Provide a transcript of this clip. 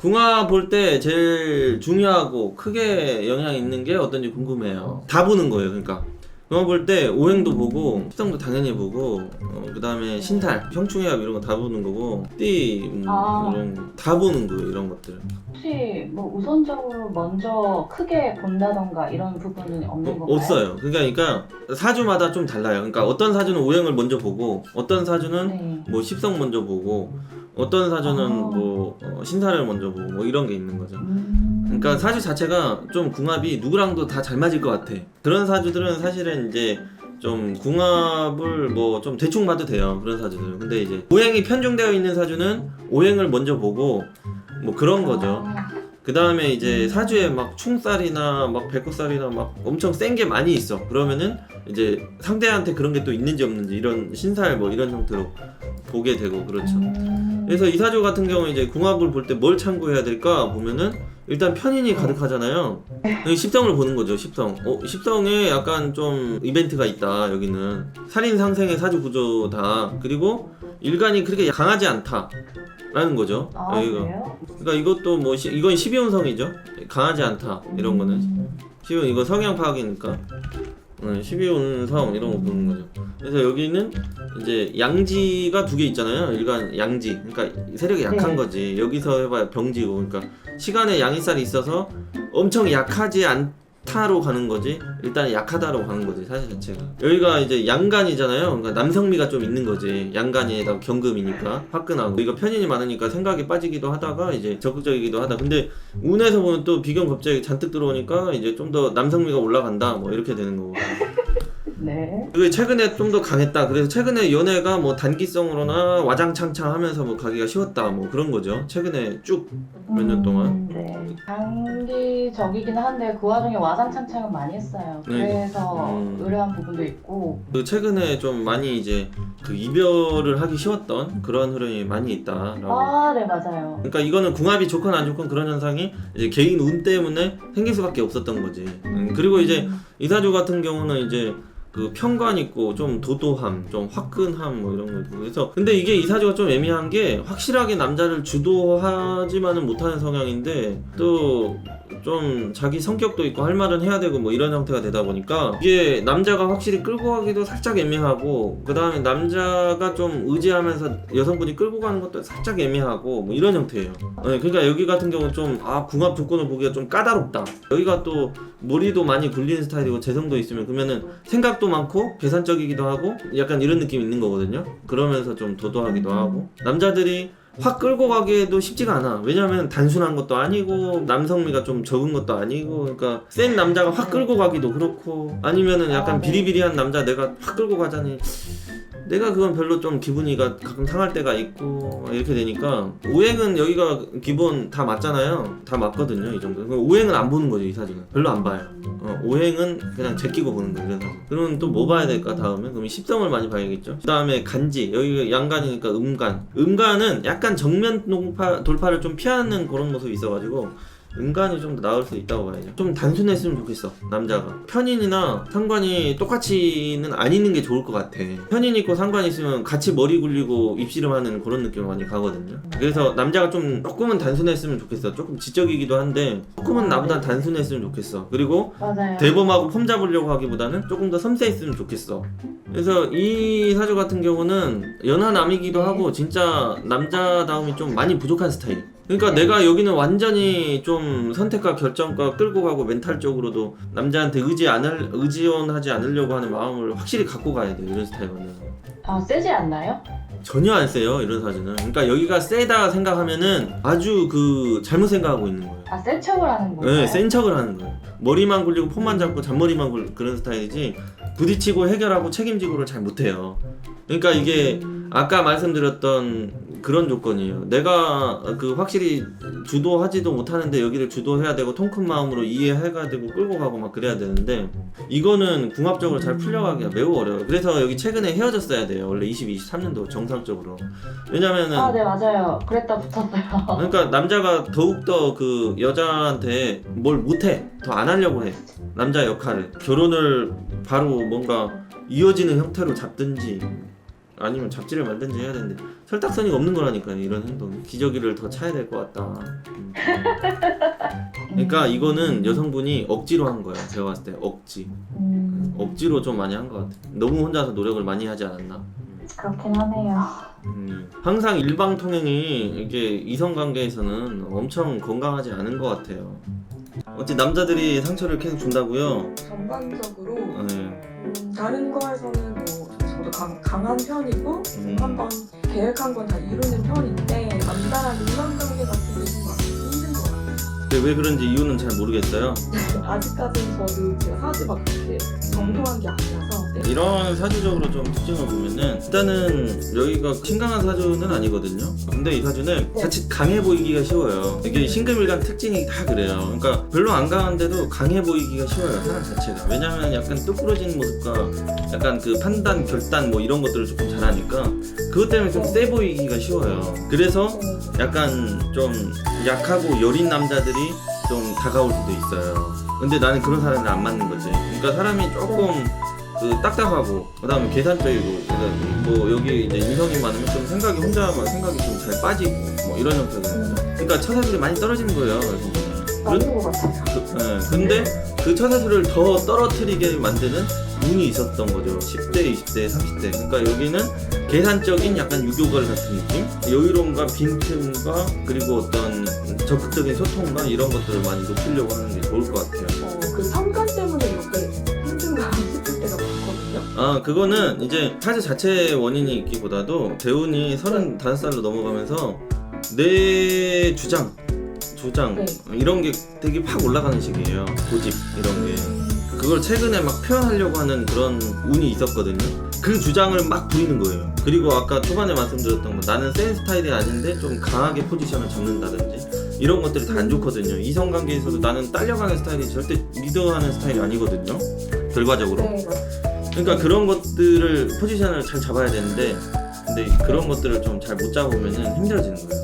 궁합 볼 때 제일 중요하고 크게 영향 있는 게 어떤지 궁금해요. 다 보는 거예요. 그러니까 궁합 볼 때 오행도 보고 십성도 당연히 보고 어, 그다음에 신탈, 형충해합 이런 거 다 보는 거고 띠 음, 아. 이런 거 다 보는 거예요. 이런 것들. 혹시 뭐 우선적으로 먼저 크게 본다던가 이런 부분은 없는 어, 건가요? 없어요. 그러니까 사주마다 좀 달라요. 그러니까 어떤 사주는 오행을 먼저 보고 어떤 사주는 네. 뭐 십성 먼저 보고 어떤 사주는 아. 뭐 어, 신사를 먼저 보고 뭐 이런 게 있는 거죠. 음. 그러니까 사주 자체가 좀 궁합이 누구랑도 다 잘 맞을 것 같아. 그런 사주들은 사실은 이제 좀 궁합을 뭐 좀 대충 봐도 돼요. 그런 사주들은. 근데 이제 오행이 편중되어 있는 사주는 오행을 먼저 보고 뭐 그런 거죠. 아, 그 다음에 이제 사주에 막 충살이나 막 백구살이나 막 엄청 센 게 많이 있어. 그러면은 이제 상대한테 그런 게 또 있는지 없는지 이런 신살 뭐 이런 형태로 보게 되고 그렇죠. 음. 그래서 이 사주 같은 경우는 이제 궁합을 볼 때 뭘 참고해야 될까 보면은 일단 편인이 가득하잖아요. 여기 십성을 보는 거죠. 십성. 어, 십성에 약간 좀 이벤트가 있다. 여기는 살인 상생의 사주 구조다. 그리고 일간이 그렇게 강하지 않다라는 거죠. 아 여기가. 그래요? 그러니까 이것도 뭐 시- 이건 12운성이죠. 강하지 않다 이런 거는 음. 12운 이거 성향 파악이니까. 응, 12운성 이런 거 보는 거죠. 그래서 여기는 이제 양지가 두 개 있잖아요. 일간 양지. 그러니까 세력이 약한 네. 거지. 여기서 해봐야 병지고. 그러니까 시간에 양이살이 있어서 엄청 약하지 않 다로 가는 거지. 일단 약하다로 가는 거지 사실 자체가. 여기가 이제 양간이잖아요. 그러니까 남성미가 좀 있는 거지. 양간에다 경금이니까 화끈하고. 이거 편인이 많으니까 생각이 빠지기도 하다가 이제 적극적이기도 하다. 근데 운에서 보면 또 비경 갑자기 잔뜩 들어오니까 이제 좀 더 남성미가 올라간다. 뭐 이렇게 되는 거고. 네. 그게 최근에 좀 더 강했다. 그래서 최근에 연애가 뭐 단기성으로나 와장창창 하면서 뭐 가기가 쉬웠다. 뭐 그런 거죠. 최근에 쭉. 몇 년 동안? 음, 네. 장기적이긴 한데 그 와중에 와장창창은 많이 했어요. 네. 그래서 음. 의뢰한 부분도 있고. 그 최근에 좀 많이 이제 그 이별을 하기 쉬웠던 그런 흐름이 많이 있다라고. 아, 네 맞아요. 그러니까 이거는 궁합이 좋건 안 좋건 그런 현상이 이제 개인 운 때문에 생길 수밖에 없었던 거지. 음, 그리고 이제 이사주 같은 경우는 이제 그 편관 있고 좀 도도함, 좀 화끈함 뭐 이런 거 있고 그래서. 근데 이게 이사주가 좀 애매한 게 확실하게 남자를 주도하지만은 못하는 성향인데 또 좀 자기 성격도 있고 할 말은 해야 되고 뭐 이런 형태가 되다 보니까 이게 남자가 확실히 끌고 가기도 살짝 애매하고 그 다음에 남자가 좀 의지하면서 여성분이 끌고 가는 것도 살짝 애매하고 뭐 이런 형태예요. 네, 그러니까 여기 같은 경우는 좀 아 궁합 조건을 보기가 좀 까다롭다. 여기가 또 머리도 많이 굴리는 스타일이고 재성도 있으면 그러면은 생각도 많고 계산적이기도 하고 약간 이런 느낌이 있는 거거든요. 그러면서 좀 도도하기도 하고 남자들이 확 끌고 가기에도 쉽지가 않아. 왜냐면 단순한 것도 아니고 남성미가 좀 적은 것도 아니고 그러니까 센 남자가 확 끌고 가기도 그렇고 아니면은 약간 아, 네. 비리비리한 남자 내가 확 끌고 가자니 내가 그건 별로 좀 기분이가 가끔 상할 때가 있고 이렇게 되니까 오행은 여기가 기본 다 맞잖아요. 다 맞거든요 이 정도. 오행은 안 보는 거죠 이 사진은 별로 안 봐요. 어, 오행은 그냥 제끼고 보는 거예요. 그래서 그러면 또뭐 봐야 될까 다음에 그럼 십성을 많이 봐야겠죠. 그 다음에 간지 여기 양간이니까 음간. 음간은 약간 정면 돌파 돌파를 좀 피하는 그런 모습이 있어가지고 음간이 좀 더 나을 수 있다고 봐야죠. 좀 단순했으면 좋겠어 남자가. 편인이나 상관이 똑같이는 안 있는 게 좋을 것 같아. 편인 있고 상관 있으면 같이 머리 굴리고 입씨름 하는 그런 느낌 많이 가거든요. 그래서 남자가 좀 조금은 단순했으면 좋겠어. 조금 지적이기도 한데 조금은 나보다 단순했으면 좋겠어. 그리고 맞아요. 대범하고 폼 잡으려고 하기보다는 조금 더 섬세했으면 좋겠어. 그래서 이 사주 같은 경우는 연하 남이기도 하고 진짜 남자다움이 좀 많이 부족한 스타일. 그러니까 내가 여기는 완전히 좀 선택과 결정과 끌고 가고 멘탈적으로도 남자한테 의지 않을 의지원하지 않으려고 하는 마음을 확실히 갖고 가야 돼 이런 스타일은 아 세지 않나요? 전혀 안 세요 이런 사주는. 그러니까 여기가 세다 생각하면은 아주 그 잘못 생각하고 있는 거예요. 아 센 척을 하는 건가요? 네, 센 척을 하는 거예요. 머리만 굴리고 폼만 잡고 잔머리만 굴 그런 스타일이지 부딪히고 해결하고 책임지고를 잘 못해요. 그러니까 이게 음, 아까 말씀드렸던 그런 조건이에요. 내가 그 확실히 주도하지도 못하는데 여기를 주도해야 되고 통큰 마음으로 이해해가 되고 끌고 가고 막 그래야 되는데 이거는 궁합적으로 잘 풀려가기가 매우 어려워요. 그래서 여기 최근에 헤어졌어야 돼요. 원래 22, 23년도 정상적으로. 왜냐면은 아, 네 맞아요. 그랬다 붙었어요. 그러니까 남자가 더욱더 그 여자한테 뭘 못해 더 안 하려고 해 남자 역할을 결혼을 바로 뭔가 이어지는 형태로 잡든지 아니면 잡지를 말든지 해야 되는데 설득선이 없는 거라니까요 이런 행동이 기저귀를 더 차야 될 것 같다 음. 그러니까 이거는 여성분이 억지로 한 거야. 제가 봤을 때 억지. 음, 억지로 좀 많이 한 것 같아. 너무 혼자서 노력을 많이 하지 않았나. 그렇긴 하네요. 음, 항상 일방 통행이 이게 이성 관계에서는 엄청 건강하지 않은 것 같아요. 어찌 남자들이 상처를 계속 준다고요? 전반적으로 네. 음, 다른 거에서는 뭐 저도 강, 강한 편이고 음. 한번 계획한 건 다 이루는 편인데 남자랑 인간관계 같은 경우는 많이 힘든 것 같아요. 근데 왜 그런지 이유는 잘 모르겠어요. 아직까지는 저도 제가 사지 막 그렇게 정교한 게 아니라서 네. 이런 사주적으로 좀 특징을 보면은 일단은 여기가 심강한 사주는 아니거든요. 근데 이 사주는 네. 자칫 강해 보이기가 쉬워요. 이게 신금일간 특징이 다 그래요. 그러니까 별로 안 강한데도 강해 보이기가 쉬워요. 사람 자체가. 왜냐면 약간 뚝부러진 모습과 약간 그 판단, 결단 뭐 이런 것들을 조금 잘하니까 그것 때문에 좀 세 보이기가 쉬워요. 그래서 네. 약간 좀 약하고 여린 남자들이 좀 다가올 수도 있어요. 근데 나는 그런 사람이 안 맞는 거지. 그러니까 사람이 조금 그 딱딱하고 그다음에 계산적이고 그다음에 뭐 여기 이제 인성이 많으면 좀 생각이 혼자만 생각이 좀 잘 빠지고 뭐 이런 형태거든요. 그러니까 처세술이 많이 떨어지는 거예요. 여성분이. 맞는 것 같아요. 그, 예, 근데 그 처세술을 더 떨어뜨리게 만드는 운이 있었던 거죠. 10대, 20대, 30대. 그러니까 여기는 계산적인 약간 유교걸 같은 느낌? 여유로움과 빈틈과 그리고 어떤 적극적인 소통과 이런 것들을 많이 높이려고 하는 게 좋을 것 같아요. 아, 그거는 이제 사주 자체의 원인이 있기보다도 대운이 35살로 넘어가면서 내 주장, 주장, 네. 이런 게 되게 팍 올라가는 시기예요. 고집, 이런 게. 그걸 최근에 막 표현하려고 하는 그런 운이 있었거든요. 그 주장을 막 부리는 거예요. 그리고 아까 초반에 말씀드렸던 거 나는 센 스타일이 아닌데 좀 강하게 포지션을 잡는다든지 이런 것들이 다 안 좋거든요. 이성 관계에서도 나는 딸려가는 스타일이 절대 리더하는 스타일이 아니거든요. 결과적으로. 그러니까 그런 것들을 포지션을 잘 잡아야 되는데 근데 그런 것들을 좀 잘 못 잡으면 힘들어지는 거예요.